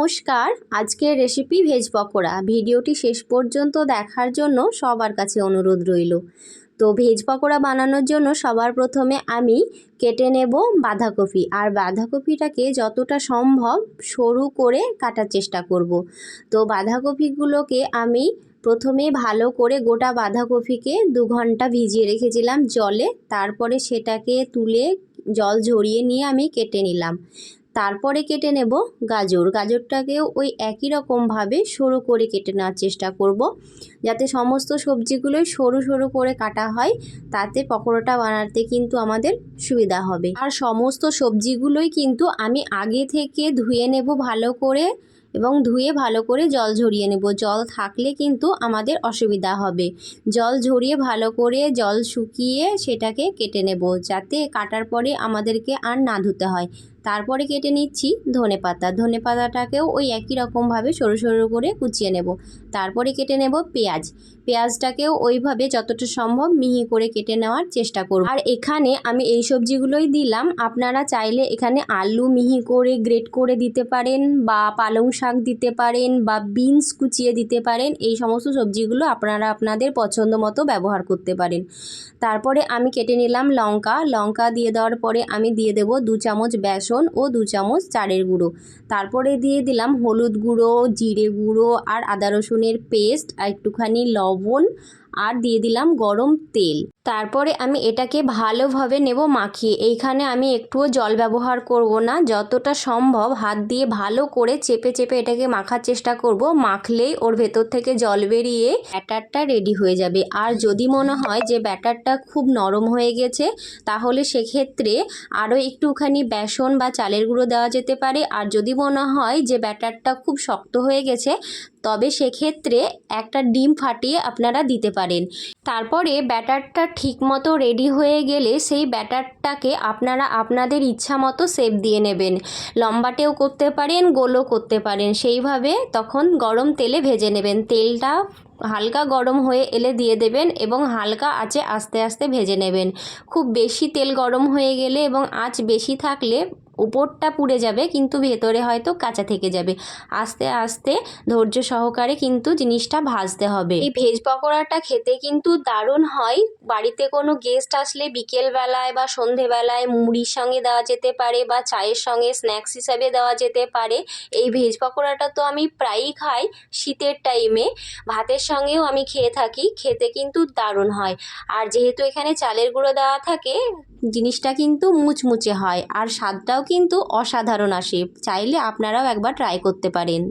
নমস্কার, আজকের recipe veg pakora. ভিডিওটি শেষ পর্যন্ত দেখার জন্য সবার কাছে অনুরোধ রইল। তো ভেজ পকোড়া বানানোর জন্য সবার প্রথমে আমি কেটে নেব বাঁধাকপি। আর বাঁধাকপিটাকে যতটা সম্ভব সরু করে কাটার চেষ্টা করব। তো বাঁধাকপিগুলোকে আমি প্রথমে ভালো করে গোটা বাঁধাকপিকে দু ঘণ্টা ভিজিয়ে রেখেছিলাম জলে। তারপরে সেটাকে তুলে জল ঝরিয়ে নিয়ে আমি কেটে নিলাম। তারপরে কেটে নেব গাজর। গাজরটাকেও ওই একই রকমভাবে সরু করে কেটে নেওয়ার চেষ্টা করব। যাতে সমস্ত সবজিগুলোই সরু সরু করে কাটা হয়, তাতে পকোড়াটা বানাতে কিন্তু আমাদের সুবিধা হবে। আর সমস্ত সবজিগুলোই কিন্তু আমি আগে থেকে ধুয়ে নেব ভালো করে। এবং ধুয়ে ভালো করে জল ঝরিয়ে নেব। জল থাকলে কিন্তু আমাদের অসুবিধা হবে। জল ঝরিয়ে ভালো করে জল শুকিয়ে সেটাকে কেটে নেব যাতে কাটার পরে আমাদেরকে আর না ধুতে হয়। তারপরে কেটে নিচ্ছি ধনে পাতা। ধনে পাতাটাকেও ওই একই রকমভাবে সরু সরু করে কুচিয়ে নেব। তারপরে কেটে নেব পেঁয়াজ। পেঁয়াজটাকেও ওইভাবে যতটা সম্ভব মিহি করে কেটে নেওয়ার চেষ্টা করব। আর এখানে আমি এই সবজিগুলোই দিলাম। আপনারা চাইলে এখানে আলু মিহি করে গ্রেট করে দিতে পারেন বা পালং শাক দিতে পারেন বা বিনস কুচিয়ে দিতে পারেন, এই সমস্ত সবজিগুলো আপনারা আপনাদের পছন্দ মতো ব্যবহার করতে পারেন। তারপরে আমি কেটে নিলাম লঙ্কা। লঙ্কা দিয়ে দেওয়ার পরে আমি দিয়ে দেব দু চামচ বেসন ও দু চামচ চারের গুঁড়ো। তারপরে দিয়ে দিলাম হলুদ গুঁড়ো, জিরে গুঁড়ো আর আদা রসুনের পেস্ট আর একটুখানি লবণ আর দিয়ে দিলাম গরম তেল। তারপরে আমি এটাকে ভালোভাবে নেব মাখিয়ে। এইখানে আমি একটুও জল ব্যবহার করব না। যতটা সম্ভব হাত দিয়ে ভালো করে চেপে চেপে এটাকে মাখার চেষ্টা করব। মাখলেই ওর ভেতর থেকে জল বেরিয়ে ব্যাটারটা রেডি হয়ে যাবে। আর যদি মনে হয় যে ব্যাটারটা খুব নরম হয়ে গেছে, তাহলে সেক্ষেত্রে আরও একটুখানি বেসন বা চালের গুঁড়ো দেওয়া যেতে পারে। আর যদি মনে হয় যে ব্যাটারটা খুব শক্ত হয়ে গেছে তবে সেক্ষেত্রে একটা ডিম ফাটিয়ে আপনারা দিতে পারেন। তারপরে ব্যাটারটা ঠিকমতো রেডি হয়ে গেলে সেই ব্যাটারটাকে আপনারা আপনাদের ইচ্ছা মতো শেপ দিয়ে নেবেন। লম্বাটেও করতে পারেন, গোলও করতে পারেন। সেইভাবে তখন গরম তেলে ভেজে নেবেন। তেলটা হালকা গরম হয়ে এলে দিয়ে দেবেন এবং হালকা আঁচে আস্তে আস্তে ভেজে নেবেন। খুব বেশি তেল গরম হয়ে গেলে এবং আঁচ বেশি থাকলে উপরটা পুড়ে যাবে, কিন্তু ভেতরে হয়তো কাঁচা থেকে যাবে। আস্তে আস্তে ধৈর্য সহকারে কিন্তু জিনিসটা ভাজতে হবে। এই ভেজ পকোড়াটা খেতে কিন্তু দারুণ হয়। বাড়িতে কোনো গেস্ট আসলে বিকেলবেলায় বা সন্ধেবেলায় মুড়ির সঙ্গে দেওয়া যেতে পারে বা চায়ের সঙ্গে স্ন্যাক্স হিসাবে দেওয়া যেতে পারে। এই ভেজ পকোড়াটা তো আমি প্রায়ই খাই শীতের টাইমে। ভাতের সঙ্গেও আমি খেয়ে থাকি, খেতে কিন্তু দারুণ হয়। আর যেহেতু এখানে চালের গুঁড়ো দেওয়া থাকে, জিনিসটা কিন্তু মুচমুচে হয়। আর স্বাদটাও কিন্তু অসাধারণ আসে। চাইলে আপনারাও একবার ট্রাই করতে পারেন।